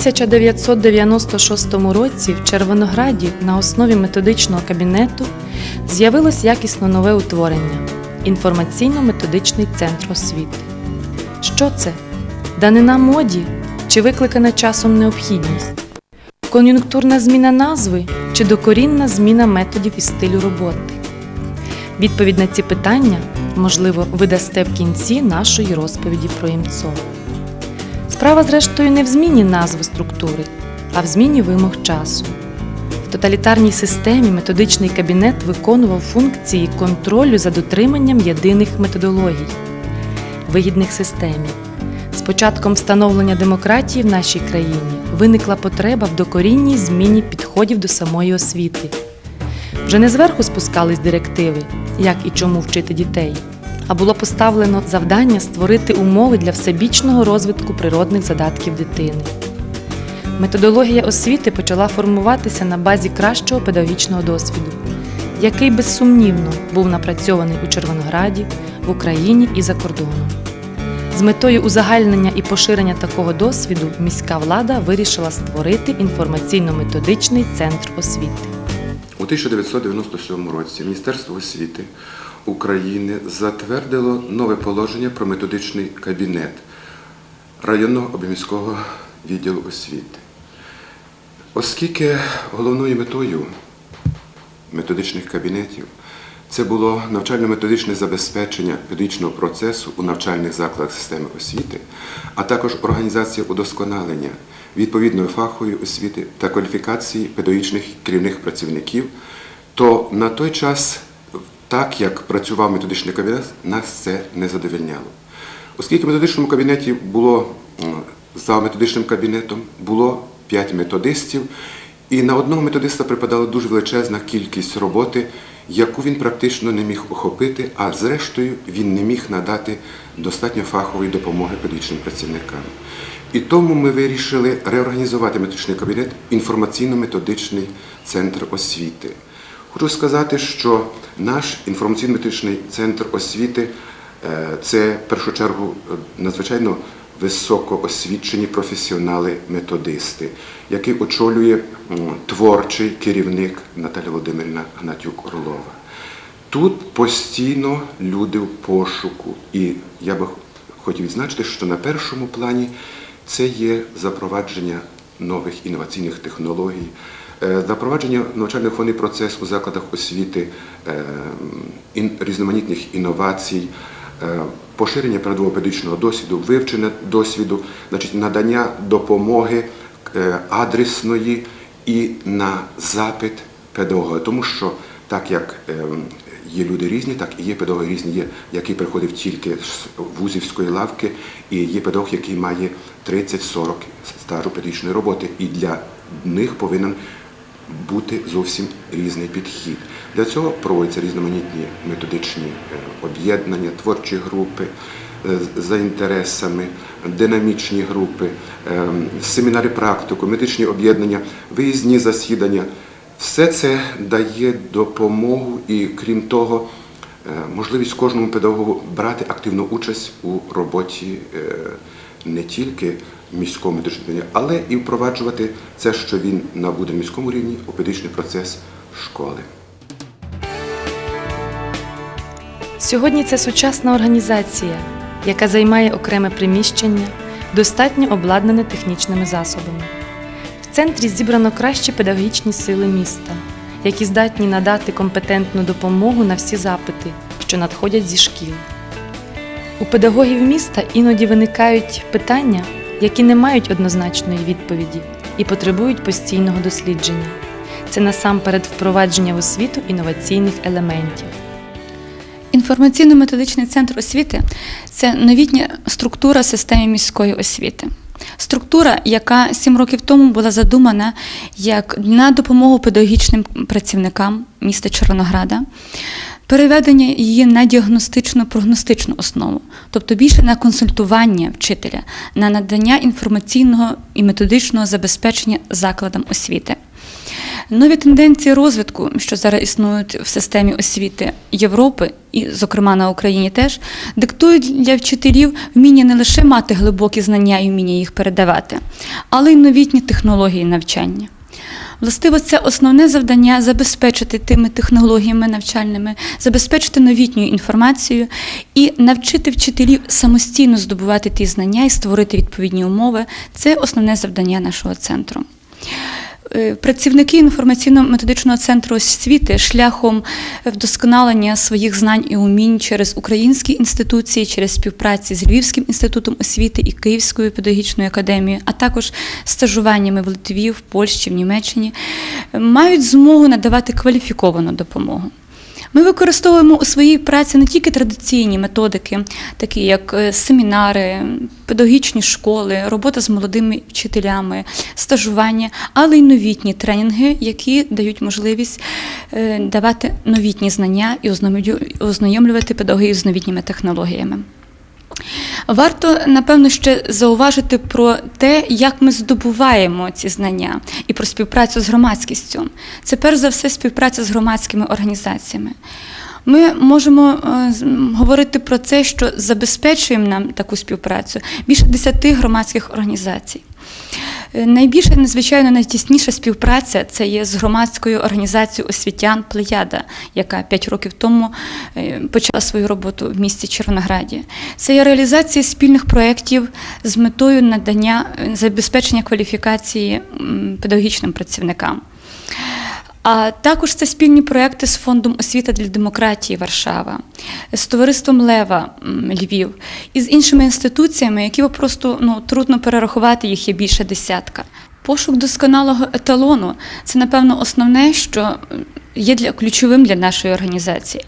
1996 році в Червонограді на основі методичного кабінету з'явилось якісно нове утворення інформаційно-методичний центр освіти. Що це? Данина моді чи викликана часом необхідність? Кон'юнктурна зміна назви чи докорінна зміна методів і стилю роботи? Відповідь на ці питання, можливо, ви дасте в кінці нашої розповіді про ІМЦО. Справа, зрештою, не в зміні назви структури, а в зміні вимог часу. В тоталітарній системі методичний кабінет виконував функції контролю за дотриманням єдиних методологій, вигідних системі. З початком встановлення демократії в нашій країні виникла потреба в докорінній зміні підходів до самої освіти. Вже не зверху спускались директиви, як і чому вчити дітей, а було поставлено завдання створити умови для всебічного розвитку природних задатків дитини. Методологія освіти почала формуватися на базі кращого педагогічного досвіду, який безсумнівно був напрацьований у Червонограді, в Україні і за кордоном. З метою узагальнення і поширення такого досвіду міська влада вирішила створити інформаційно-методичний центр освіти. У 1997 році Міністерство освіти України затвердило нове положення про методичний кабінет районного обміського відділу освіти. Оскільки головною метою методичних кабінетів це було навчально-методичне забезпечення педагогічного процесу у навчальних закладах системи освіти, а також організація удосконалення відповідної фахової освіти та кваліфікації педагогічних керівних працівників, то на той час, так як працював методичний кабінет, нас це не задовольняло. Оскільки в методичному кабінеті було за методичним кабінетом було 5 методистів, і на одного методиста припадала дуже величезна кількість роботи, яку він практично не міг охопити, а зрештою він не міг надати достатньо фахової допомоги педагогічним працівникам. І тому ми вирішили реорганізувати методичний кабінет інформаційно-методичний центр освіти. Хочу сказати, що наш інформаційно-методичний центр освіти е, це в першу чергу е, надзвичайно високоосвічені професіонали-методисти, який очолює творчий керівник Наталя Володимирівна Гнатюк Орлова. Тут постійно люди в пошуку, і я би хотів відзначити, що на першому плані це є запровадження нових інноваційних технологій, запровадження навчально-виховний процес у закладах освіти, е, різноманітних інновацій, е, поширення передового педагогічного досвіду, вивчення досвіду, значить, надання допомоги е, адресної і на запит педагога. Тому що так як є люди різні, так і є педагоги різні, є, який приходив тільки з вузівської лавки, і є педагог, який має 30-40 стажу педагогічної роботи. І для них повинен бути зовсім різний підхід. Для цього проводяться різноманітні методичні е, об'єднання, творчі групи е, за інтересами, динамічні групи, е, семінари практику, медичні об'єднання, виїзні засідання. Все це дає допомогу і, крім того, можливість кожному педагогу брати активну участь у роботі не тільки міського медичного але і впроваджувати це, що він набуде на міському рівні у педагогічний процес школи. Сьогодні це сучасна організація, яка займає окреме приміщення, достатньо обладнане технічними засобами. В центрі зібрано кращі педагогічні сили міста, які здатні надати компетентну допомогу на всі запити, що надходять зі шкіл. У педагогів міста іноді виникають питання, які не мають однозначної відповіді і потребують постійного дослідження. Це насамперед впровадження в освіту інноваційних елементів. Інформаційно-методичний центр освіти це новітня структура системи міської освіти. Структура, яка сім років тому була задумана як на допомогу педагогічним працівникам міста Чорнограда, переведення її на діагностично-прогностичну основу, тобто більше на консультування вчителя, на надання інформаційного і методичного забезпечення закладам освіти. Нові тенденції розвитку, що зараз існують в системі освіти Європи, і, зокрема, на Україні теж, диктують для вчителів вміння не лише мати глибокі знання і вміння їх передавати, але й новітні технології навчання. Властиво, це основне завдання забезпечити тими технологіями навчальними, забезпечити новітню інформацію і навчити вчителів самостійно здобувати ті знання і створити відповідні умови. Це основне завдання нашого центру. Е, Працівники інформаційно-методичного центру освіти шляхом вдосконалення своїх знань і умінь через українські інституції, через співпраці з Львівським інститутом освіти і Київською педагогічною академією, а також стажуваннями в Литві, в Польщі, в Німеччині, мають змогу надавати кваліфіковану допомогу. Ми використовуємо у своїй праці не тільки традиційні методики, такі як е, семінари, педагогічні школи, робота з молодими вчителями, стажування, але й новітні тренінги, які дають можливість е, давати новітні знання і ознайомлювати педагогів з новітніми технологіями. Варто, напевно, ще зауважити про те, як ми здобуваємо ці знання і про співпрацю з громадськістю. Це перш за все співпраця з громадськими організаціями. Ми можемо е, говорити про це, що забезпечуємо нам таку співпрацю більше десяти громадських організацій. Е, Найбільша, надзвичайно найтісніша співпраця це є з громадською організацією освітян Плеяда, яка 5 років тому е, почала свою роботу в місті Червонограді. Це є реалізація спільних проєктів з метою надання забезпечення кваліфікації педагогічним працівникам. А також це спільні проекти з фондом освіта для демократії Варшава, з товариством Лева Львів і з іншими інституціями, які просто ну, трудно перерахувати, їх є більше десятка. Пошук досконалого еталону це, напевно, основне, що є для ключовим для нашої організації.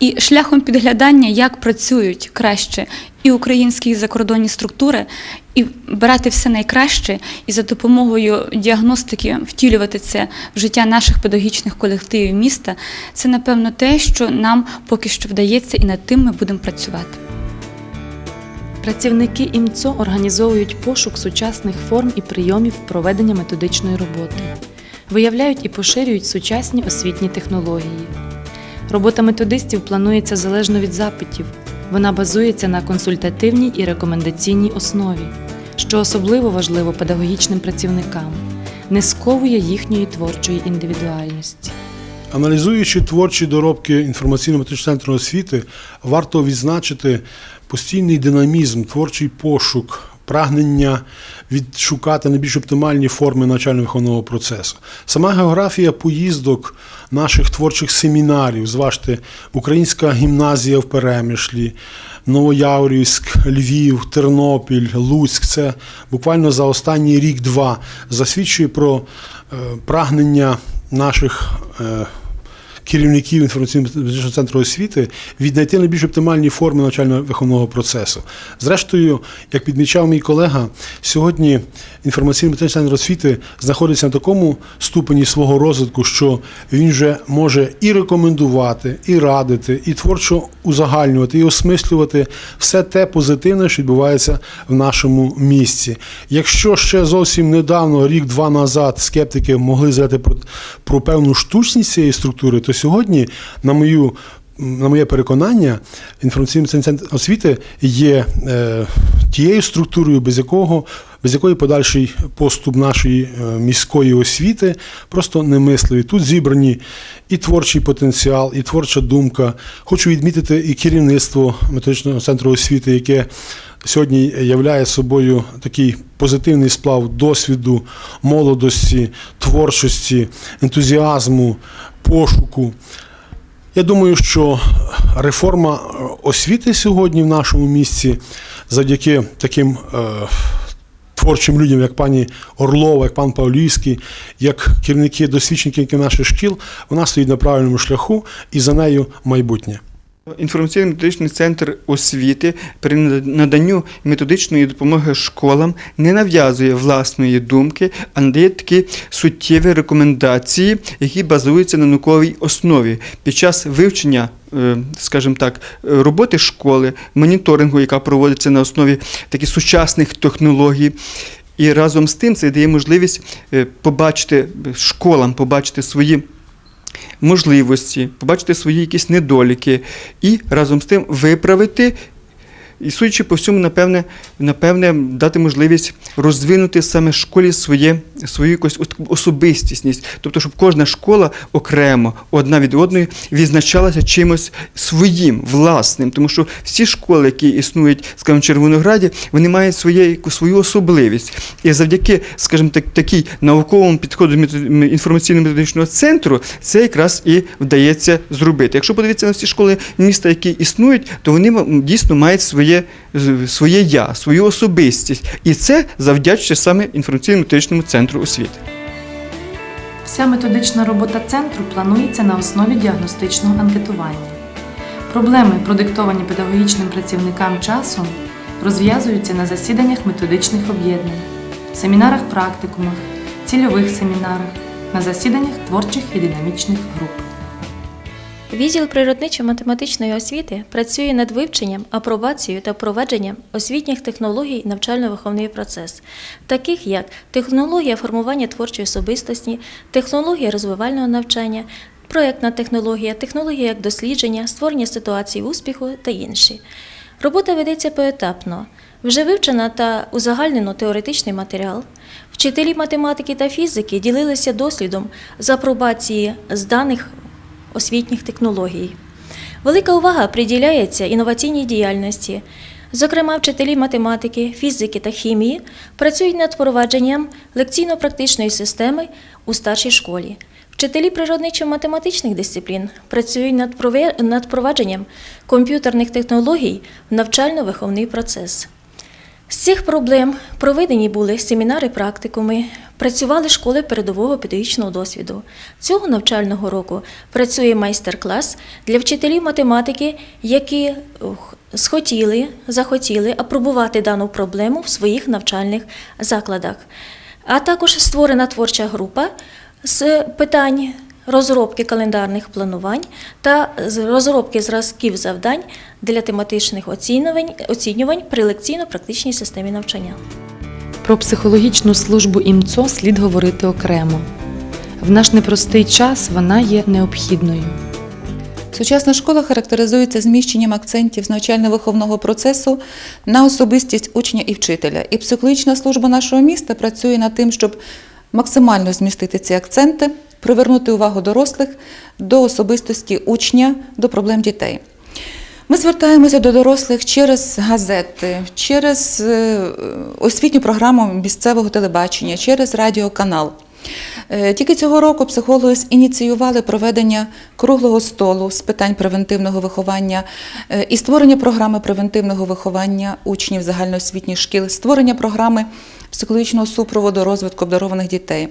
І шляхом підглядання, як працюють краще і українські і закордонні структури, і брати все найкраще, і за допомогою діагностики втілювати це в життя наших педагогічних колективів міста, це напевно те, що нам поки що вдається, і над тим ми будемо працювати. Працівники ІМЦО організовують пошук сучасних форм і прийомів проведення методичної роботи, виявляють і поширюють сучасні освітні технології. Робота методистів планується залежно від запитів. Вона базується на консультативній і рекомендаційній основі, що особливо важливо педагогічним працівникам, не сковує їхньої творчої індивідуальності. Аналізуючи творчі доробки інформаційно-метричного центру освіти, варто відзначити постійний динамізм, творчий пошук, прагнення відшукати найбільш оптимальні форми навчально-виховного процесу. Сама географія поїздок наших творчих семінарів, зважте, Українська гімназія в Перемишлі, Новояворівськ, Львів, Тернопіль, Луцьк це буквально за останній рік-два засвідчує про е, прагнення наших е, керівників інформаційно-методичного центру освіти віднайти найбільш оптимальні форми навчально-виховного процесу. Зрештою, як підмічав мій колега, сьогодні інформаційно-методичний центр освіти знаходиться на такому ступені свого розвитку, що він вже може і рекомендувати, і радити, і творчо узагальнювати, і осмислювати все те позитивне, що відбувається в нашому місті. Якщо ще зовсім недавно, рік-два назад, скептики могли заявити про, про певну штучність цієї структури, то сьогодні, на мою на моє переконання, інформаційний центр освіти є е, тією структурою, без якого без якої подальший поступ нашої е, міської освіти просто немисливий. Тут зібрані і творчий потенціал, і творча думка. Хочу відмітити і керівництво методичного центру освіти, яке сьогодні являє собою такий позитивний сплав досвіду, молодості, творчості, ентузіазму, пошуку. Я думаю, що реформа освіти сьогодні в нашому місці завдяки таким е, творчим людям, як пані Орлова, як пан Павлівський, як керівники досвідчені наших шкіл, вона стоїть на правильному шляху і за нею майбутнє. Інформаційно-методичний центр освіти при наданню методичної допомоги школам не нав'язує власної думки, а надає такі суттєві рекомендації, які базуються на науковій основі. Під час вивчення, е, скажімо так, е, роботи школи, моніторингу, яка проводиться на основі таких сучасних технологій. І разом з тим це дає можливість е, побачити школам, побачити свої можливості, побачити свої якісь недоліки і разом з тим виправити. І судячи по всьому, напевне, напевне, дати можливість розвинути саме школі своє, свою якусь ос- особистісність. Тобто, щоб кожна школа окремо, одна від одної, відзначалася чимось своїм, власним. Тому що всі школи, які існують, скажімо, в Червонограді, вони мають своє, свою особливість. І завдяки, скажімо, так, такій науковому підходу інформаційно-методичного центру, це якраз і вдається зробити. Якщо подивитися на всі школи міста, які існують, то вони дійсно мають своє, з- своє я, свою особистість. І це завдячує саме інформаційно-методичному центру освіти. Вся методична робота центру планується на основі діагностичного анкетування. Проблеми, продиктовані педагогічним працівникам часом, розв'язуються на засіданнях методичних об'єднань, семінарах практикумах, цільових семінарах, на засіданнях творчих і динамічних груп. Відділ природничо-математичної освіти працює над вивченням, апробацією та впровадженням освітніх технологій навчально-виховний процес, таких як технологія формування творчої особистості, технологія розвивального навчання, проєктна технологія, технологія як дослідження, створення ситуацій успіху та інші. Робота ведеться поетапно. Вже вивчено та узагальнено теоретичний матеріал. Вчителі математики та фізики ділилися дослідом з апробації з даних освітніх технологій. Велика увага приділяється інноваційній діяльності. Зокрема, вчителі математики, фізики та хімії працюють над впровадженням лекційно-практичної системи у старшій школі. Вчителі природничо-математичних дисциплін працюють над впровадженням комп'ютерних технологій в навчально-виховний процес. З цих проблем проведені були семінари практикуми, працювали школи передового педагогічного досвіду. Цього навчального року працює майстер-клас для вчителів математики, які схотіли, захотіли апробувати дану проблему в своїх навчальних закладах. А також створена творча група з питань розробки календарних планувань та розробки зразків завдань для тематичних оцінювань, при лекційно-практичній системі навчання. Про психологічну службу ІМЦО слід говорити окремо. В наш непростий час вона є необхідною. Сучасна школа характеризується зміщенням акцентів з навчально-виховного процесу на особистість учня і вчителя. І психологічна служба нашого міста працює над тим, щоб максимально змістити ці акценти, привернути увагу дорослих до особистості учня, до проблем дітей. Ми звертаємося до дорослих через газети, через е, освітню програму місцевого телебачення, через радіоканал. Е, Тільки цього року психологи ініціювали проведення круглого столу з питань превентивного виховання е, і створення програми превентивного виховання учнів загальноосвітніх шкіл, створення програми психологічного супроводу розвитку обдарованих дітей.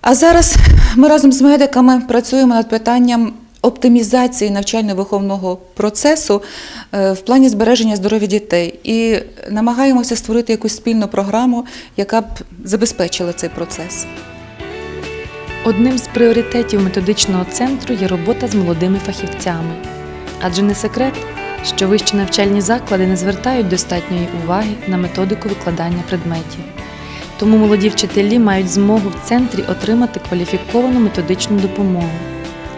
А зараз ми разом з медиками працюємо над питанням оптимізації навчально-виховного процесу е, в плані збереження здоров'я дітей і намагаємося створити якусь спільну програму, яка б забезпечила цей процес. Одним з пріоритетів методичного центру є робота з молодими фахівцями. Адже не секрет, що вищі навчальні заклади не звертають достатньої уваги на методику викладання предметів. Тому молоді вчителі мають змогу в центрі отримати кваліфіковану методичну допомогу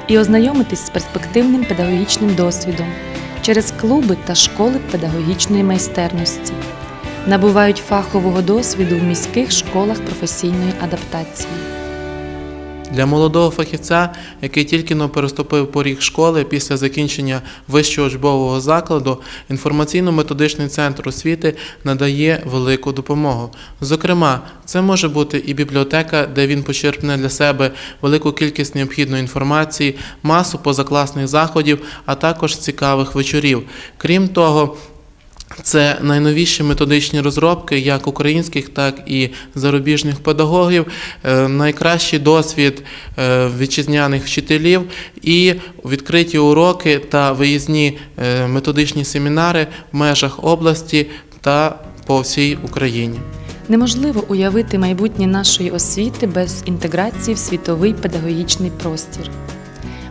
і ознайомитись з перспективним педагогічним досвідом через клуби та школи педагогічної майстерності. Набувають фахового досвіду в міських школах професійної адаптації. Для молодого фахівця, який тільки но переступив поріг школи після закінчення вищого учбового закладу, інформаційно-методичний центр освіти надає велику допомогу. Зокрема, це може бути і бібліотека, де він почерпне для себе велику кількість необхідної інформації, масу позакласних заходів, а також цікавих вечорів. Крім того, це найновіші методичні розробки як українських, так і зарубіжних педагогів, е, найкращий досвід е, вітчизняних вчителів і відкриті уроки та виїзні е, методичні семінари в межах області та по всій Україні. Неможливо уявити майбутнє нашої освіти без інтеграції в світовий педагогічний простір.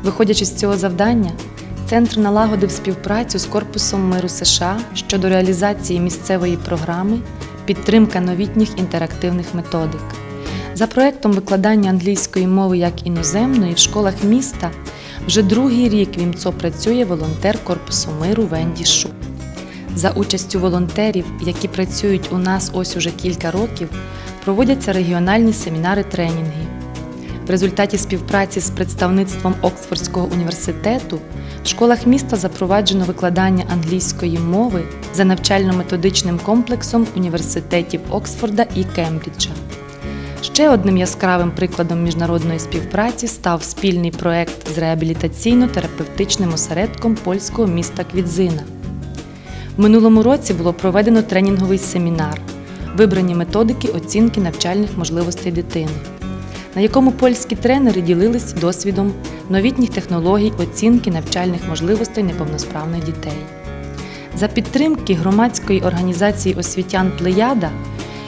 Виходячи з цього завдання, центр налагодив співпрацю з Корпусом миру США щодо реалізації місцевої програми підтримка новітніх інтерактивних методик. За проектом викладання англійської мови як іноземної в школах міста вже другий рік в ІМЦО працює волонтер Корпусу миру Венді Шу. За участю волонтерів, які працюють у нас ось уже кілька років, проводяться регіональні семінари-тренінги. В результаті співпраці з представництвом Оксфордського університету в школах міста запроваджено викладання англійської мови за навчально-методичним комплексом університетів Оксфорда і Кембриджа. Ще одним яскравим прикладом міжнародної співпраці став спільний проект з реабілітаційно-терапевтичним осередком польського міста Квідзина. В минулому році було проведено тренінговий семінар Вибрані методики оцінки навчальних можливостей дитини, на якому польські тренери ділились досвідом новітніх технологій оцінки навчальних можливостей неповносправних дітей. За підтримки громадської організації освітян Плеяда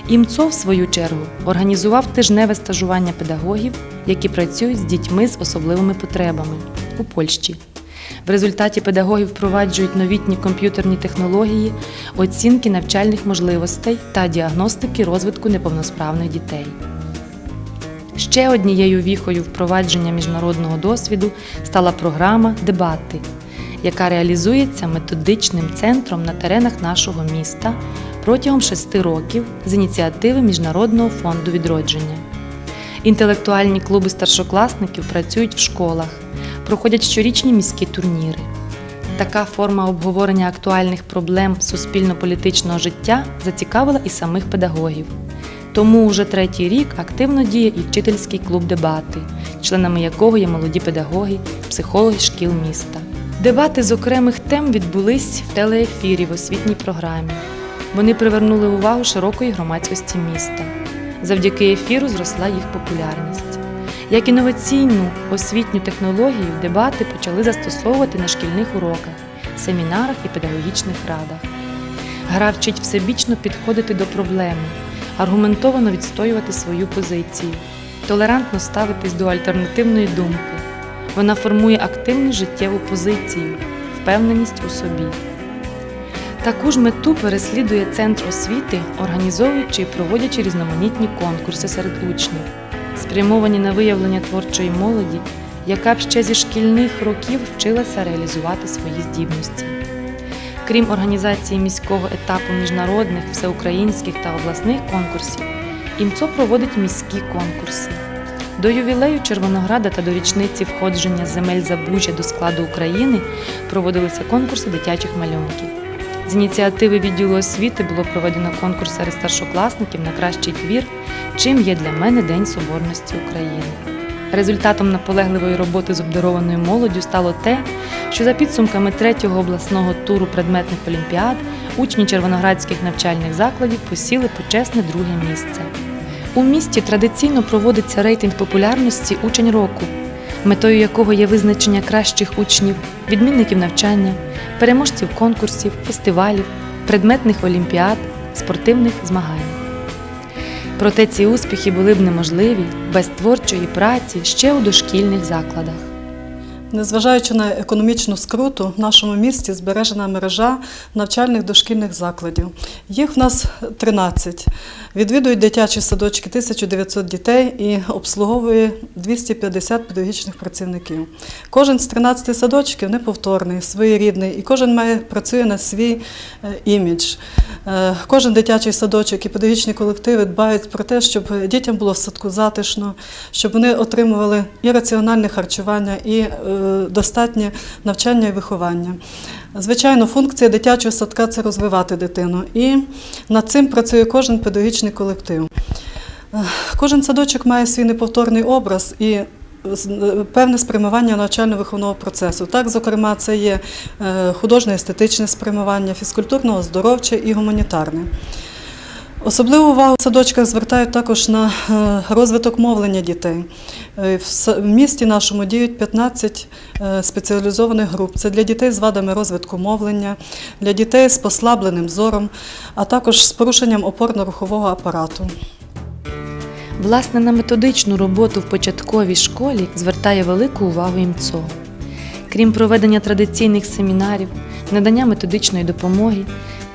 ІМЦО, в свою чергу, організував тижневе стажування педагогів, які працюють з дітьми з особливими потребами у Польщі. В результаті педагоги впроваджують новітні комп'ютерні технології, оцінки навчальних можливостей та діагностики розвитку неповносправних дітей. Ще однією віхою впровадження міжнародного досвіду стала програма Дебати, яка реалізується методичним центром на теренах нашого міста протягом шести років з ініціативи Міжнародного фонду відродження. Інтелектуальні клуби старшокласників працюють в школах, проходять щорічні міські турніри. Така форма обговорення актуальних проблем суспільно-політичного життя зацікавила і самих педагогів. Тому уже третій рік активно діє і вчительський клуб дебати, членами якого є молоді педагоги, психологи шкіл міста. Дебати з окремих тем відбулись в телеефірі в освітній програмі. Вони привернули увагу широкої громадськості міста. Завдяки ефіру зросла їх популярність. Як інноваційну освітню технологію дебати почали застосовувати на шкільних уроках, семінарах і педагогічних радах. Гра вчить всебічно підходити до проблеми, аргументовано відстоювати свою позицію, толерантно ставитись до альтернативної думки. Вона формує активну життєву позицію, впевненість у собі. Таку ж мету переслідує центр освіти, організовуючи і проводячи різноманітні конкурси серед учнів, спрямовані на виявлення творчої молоді, яка б ще зі шкільних років вчилася реалізувати свої здібності. Крім організації міського етапу міжнародних, всеукраїнських та обласних конкурсів, ІМЦО проводить міські конкурси. До ювілею Червонограда та до річниці входження земель Забужжя до складу України проводилися конкурси дитячих малюнків. З ініціативи відділу освіти було проведено конкурс серед старшокласників на кращий твір Чим є для мене День Соборності України. Результатом наполегливої роботи з обдарованою молоддю стало те, що за підсумками третього обласного туру предметних олімпіад учні червоноградських навчальних закладів посіли почесне друге місце. У місті традиційно проводиться рейтинг популярності учень року, метою якого є визначення кращих учнів, відмінників навчання, переможців конкурсів, фестивалів, предметних олімпіад, спортивних змагань. Проте ці успіхи були б неможливі без творчої праці ще у дошкільних закладах. Незважаючи на економічну скруту, в нашому місті збережена мережа навчальних дошкільних закладів. Їх в нас 13. Відвідують дитячі садочки 1900 дітей і обслуговує 250 педагогічних працівників. Кожен з 13 садочків неповторний, своєрідний, і кожен має працює на свій е, імідж. Е, Кожен дитячий садочок і педагогічні колективи дбають про те, щоб дітям було в садку затишно, щоб вони отримували і раціональне харчування, і е, достатнє навчання і виховання. Звичайно, функція дитячого садка це розвивати дитину, і над цим працює кожен педагогічний колектив. Е, Кожен садочок має свій неповторний образ і е, певне спрямування навчально-виховного процесу. Так, зокрема, це є е, художньо-естетичне спрямування, фізкультурно-оздоровче і гуманітарне. Особливу увагу в садочках звертають також на е, розвиток мовлення дітей. Е, В місті нашому діють 15 е, спеціалізованих груп. Це для дітей з вадами розвитку мовлення, для дітей з послабленим зором, а також з порушенням опорно-рухового апарату. Власне, на методичну роботу в початковій школі звертає велику увагу ІМЦО. Крім проведення традиційних семінарів, надання методичної допомоги,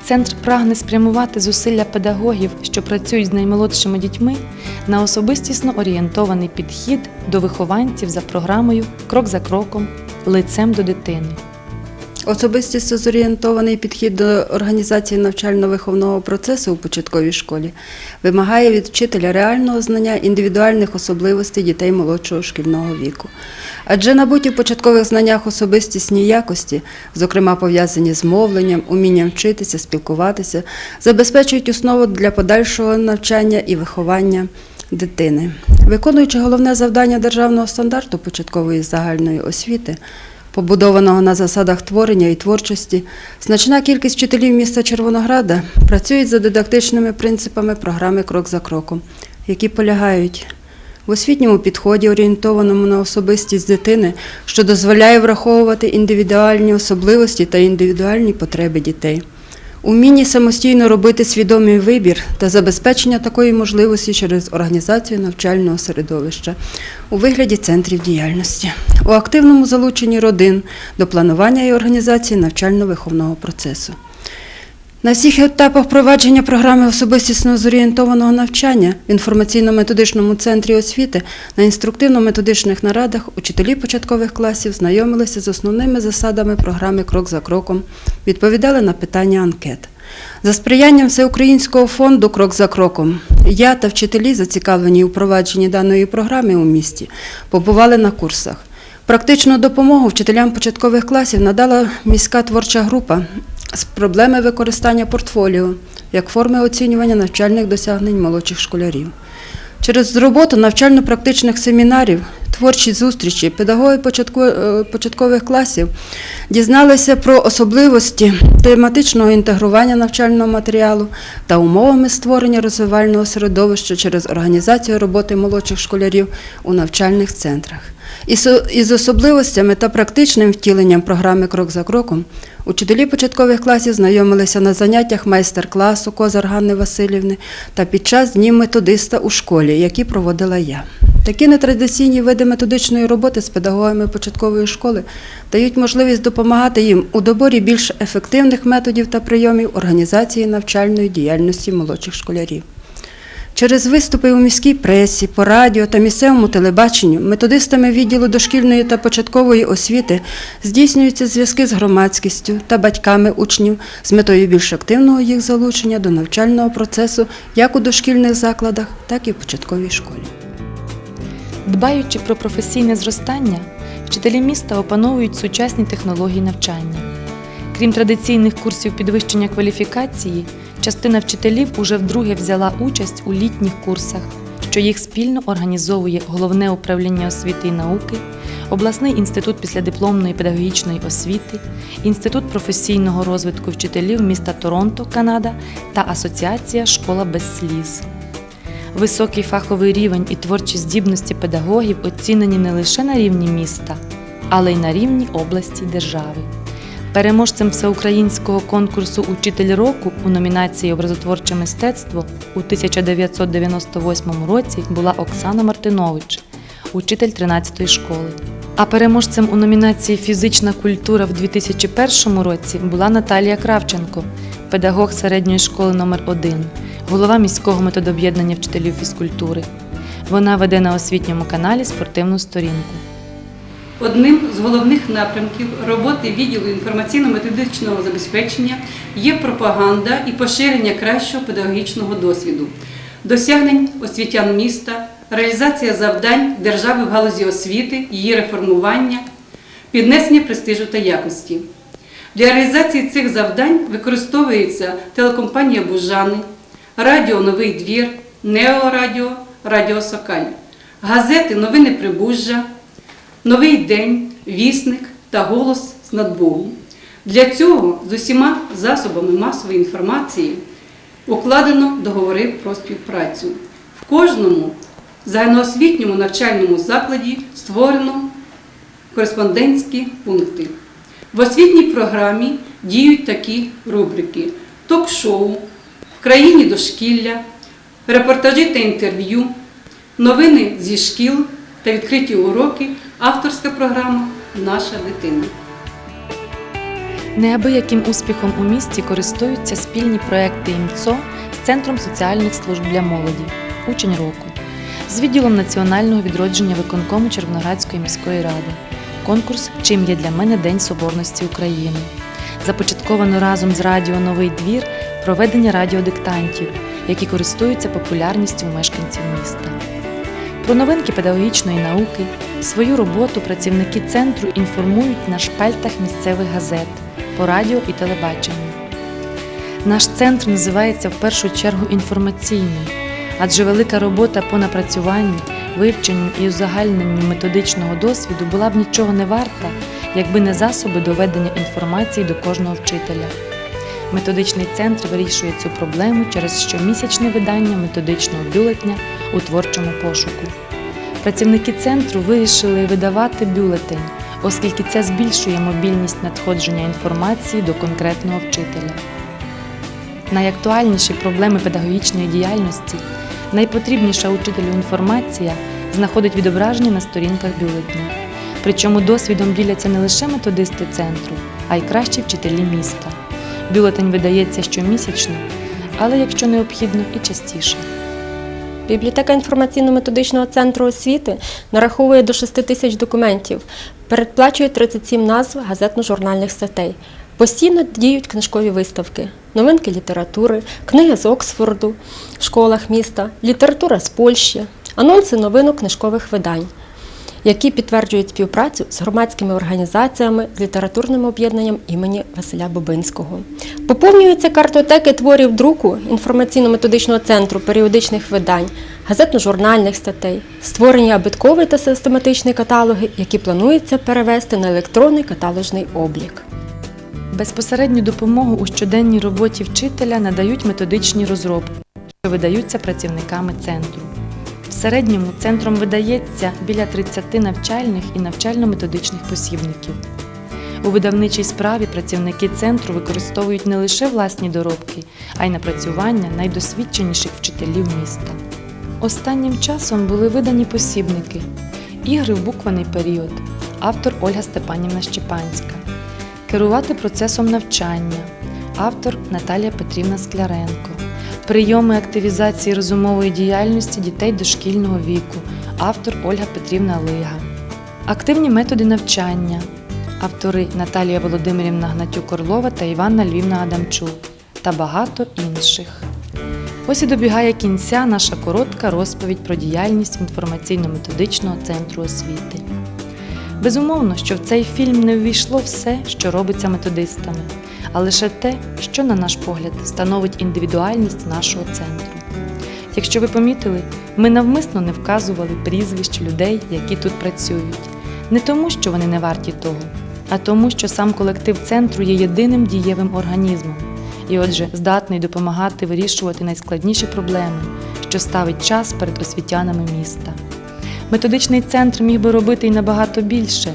Центр прагне спрямувати зусилля педагогів, що працюють з наймолодшими дітьми, на особистісно орієнтований підхід до вихованців за програмою Крок за кроком, лицем до дитини. Особистісно зорієнтований підхід до організації навчально-виховного процесу у початковій школі вимагає від вчителя реального знання індивідуальних особливостей дітей молодшого шкільного віку. Адже набуті в початкових знаннях особистісні якості, зокрема пов'язані з мовленням, умінням вчитися, спілкуватися, забезпечують основу для подальшого навчання і виховання дитини. Виконуючи головне завдання державного стандарту початкової загальної освіти, побудованого на засадах творення і творчості, значна кількість вчителів міста Червонограда працюють за дидактичними принципами програми Крок за кроком, які полягають в освітньому підході, орієнтованому на особистість дитини, що дозволяє враховувати індивідуальні особливості та індивідуальні потреби дітей. Умінні самостійно робити свідомий вибір та забезпечення такої можливості через організацію навчального середовища у вигляді центрів діяльності, у активному залученні родин до планування і організації навчально-виховного процесу. На всіх етапах провадження програми особистісно зорієнтованого навчання в інформаційно-методичному центрі освіти на інструктивно-методичних нарадах учителі початкових класів знайомилися з основними засадами програми Крок за кроком, відповідали на питання анкет. За сприянням Всеукраїнського фонду Крок за кроком я та вчителі, зацікавлені у провадженні даної програми у місті, побували на курсах. Практичну допомогу вчителям початкових класів надала міська творча група з проблеми використання портфоліо як форми оцінювання навчальних досягнень молодших школярів. Через роботу навчально-практичних семінарів, творчі зустрічі, педагоги е, початкових класів дізналися про особливості тематичного інтегрування навчального матеріалу та умовами створення розвивального середовища через організацію роботи молодших школярів у навчальних центрах. Із особливостями та практичним втіленням програми Крок за кроком учителі початкових класів знайомилися на заняттях майстер-класу Козар Ганни Васильівни та під час днів методиста у школі, які проводила я. Такі нетрадиційні види методичної роботи з педагогами початкової школи дають можливість допомагати їм у доборі більш ефективних методів та прийомів організації навчальної діяльності молодших школярів. Через виступи у міській пресі, по радіо та місцевому телебаченню методистами відділу дошкільної та початкової освіти здійснюються зв'язки з громадськістю та батьками учнів з метою більш активного їх залучення до навчального процесу як у дошкільних закладах, так і в початковій школі. Дбаючи про професійне зростання, вчителі міста опановують сучасні технології навчання. Крім традиційних курсів підвищення кваліфікації, частина вчителів уже вдруге взяла участь у літніх курсах, що їх спільно організовує Головне управління освіти і науки, обласний інститут післядипломної педагогічної освіти, Інститут професійного розвитку вчителів міста Торонто, Канада та Асоціація Школа без сліз. Високий фаховий рівень і творчі здібності педагогів оцінені не лише на рівні міста, але й на рівні області держави. Переможцем всеукраїнського конкурсу Учитель року у номінації Образотворче мистецтво у 1998 році була Оксана Мартинович, учитель 13-ї школи. А переможцем у номінації Фізична культура в 2001 році була Наталія Кравченко, педагог середньої школи номер 1 голова міського методоб'єднання вчителів фізкультури. Вона веде на освітньому каналі спортивну сторінку. Одним з головних напрямків роботи відділу інформаційно-методичного забезпечення є пропаганда і поширення кращого педагогічного досвіду, досягнень освітян міста, реалізація завдань держави в галузі освіти, її реформування, піднесення престижу та якості. Для реалізації цих завдань використовується телекомпанія Бужани, радіо Новий двір, Неорадіо, Радіо Сокаль, газети Новини Прибужжя. Новий день, вісник та голос з надбогу. Для цього з усіма засобами масової інформації укладено договори про співпрацю. В кожному загальноосвітньому навчальному закладі створено кореспондентські пункти. В освітній програмі діють такі рубрики: ток-шоу, в країні дошкілля, репортажі та інтерв'ю, новини зі шкіл та відкриті уроки, авторська програма Наша дитина. Неабияким успіхом у місті користуються спільні проекти ІМЦО з Центром соціальних служб для молоді Учень року, з відділом національного відродження виконкому Червоноградської міської ради. Конкурс Чим є для мене День Соборності України. Започатковано разом з Радіо Новий двір проведення радіодиктантів, які користуються популярністю мешканців міста. Про новинки педагогічної науки свою роботу працівники центру інформують на шпальтах місцевих газет по радіо і телебаченню. Наш центр називається в першу чергу інформаційним, адже велика робота по напрацюванню, вивченню і узагальненню методичного досвіду була б нічого не варта, якби не засоби доведення інформації до кожного вчителя. Методичний центр вирішує цю проблему через щомісячне видання методичного бюлетня у творчому пошуку. Працівники центру вирішили видавати бюлетень, оскільки це збільшує мобільність надходження інформації до конкретного вчителя. Найактуальніші проблеми педагогічної діяльності, найпотрібніша учителю інформація знаходить відображення на сторінках бюлетня. Причому досвідом діляться не лише методисти центру, а й кращі вчителі міста. Бюлетень видається щомісячно, але якщо необхідно, і частіше. Бібліотека інформаційно-методичного центру освіти нараховує до 6 тисяч документів, передплачує 37 назв газетно-журнальних статей. Постійно діють книжкові виставки, новинки літератури, книги з Оксфорду в школах міста, література з Польщі, анонси новинок книжкових видань, які підтверджують співпрацю з громадськими організаціями, з літературним об'єднанням імені Василя Бобинського. Поповнюються картотеки творів друку інформаційно-методичного центру періодичних видань, газетно-журнальних статей, створені абитковий та систематичні каталоги, які планується перевести на електронний каталожний облік. Безпосередню допомогу у щоденній роботі вчителя надають методичні розробки, що видаються працівниками центру. Середньому центром видається біля 30 навчальних і навчально-методичних посібників. У видавничій справі працівники центру використовують не лише власні доробки, а й напрацювання найдосвідченіших вчителів міста. Останнім часом були видані посібники Ігри в буквений період, автор Ольга Степанівна Щепанська, Керувати процесом навчання, автор Наталія Петрівна Скляренко, Прийоми активізації розумової діяльності дітей дошкільного віку, автор Ольга Петрівна Лига, Активні методи навчання, автори Наталія Володимирівна Гнатюк Орлова та Іванна Львівна Адамчук та багато інших. Ось і добігає кінця наша коротка розповідь про діяльність інформаційно-методичного центру освіти. Безумовно, що в цей фільм не ввійшло все, що робиться методистами, а лише те, що, на наш погляд, становить індивідуальність нашого центру. Якщо ви помітили, ми навмисно не вказували прізвищ людей, які тут працюють, не тому, що вони не варті того, а тому, що сам колектив центру є єдиним дієвим організмом і, отже, здатний допомагати вирішувати найскладніші проблеми, що ставить час перед освітянами міста. Методичний центр міг би робити й набагато більше,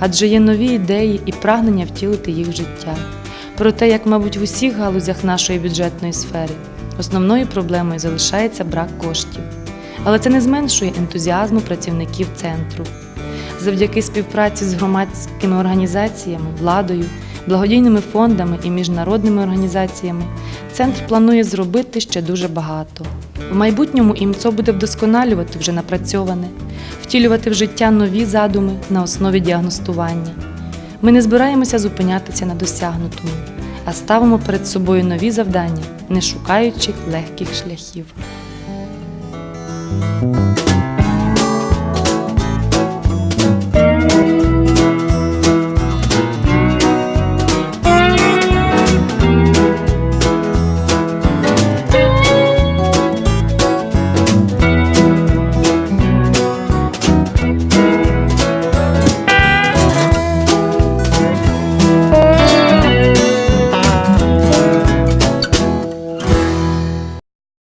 адже є нові ідеї і прагнення втілити їх в життя. Проте, як, мабуть, в усіх галузях нашої бюджетної сфери, основною проблемою залишається брак коштів. Але це не зменшує ентузіазму працівників центру. Завдяки співпраці з громадськими організаціями, владою, благодійними фондами і міжнародними організаціями центр планує зробити ще дуже багато. В майбутньому ІМЦО буде вдосконалювати вже напрацьоване, втілювати в життя нові задуми на основі діагностування. Ми не збираємося зупинятися на досягнутому, а ставимо перед собою нові завдання, не шукаючи легких шляхів.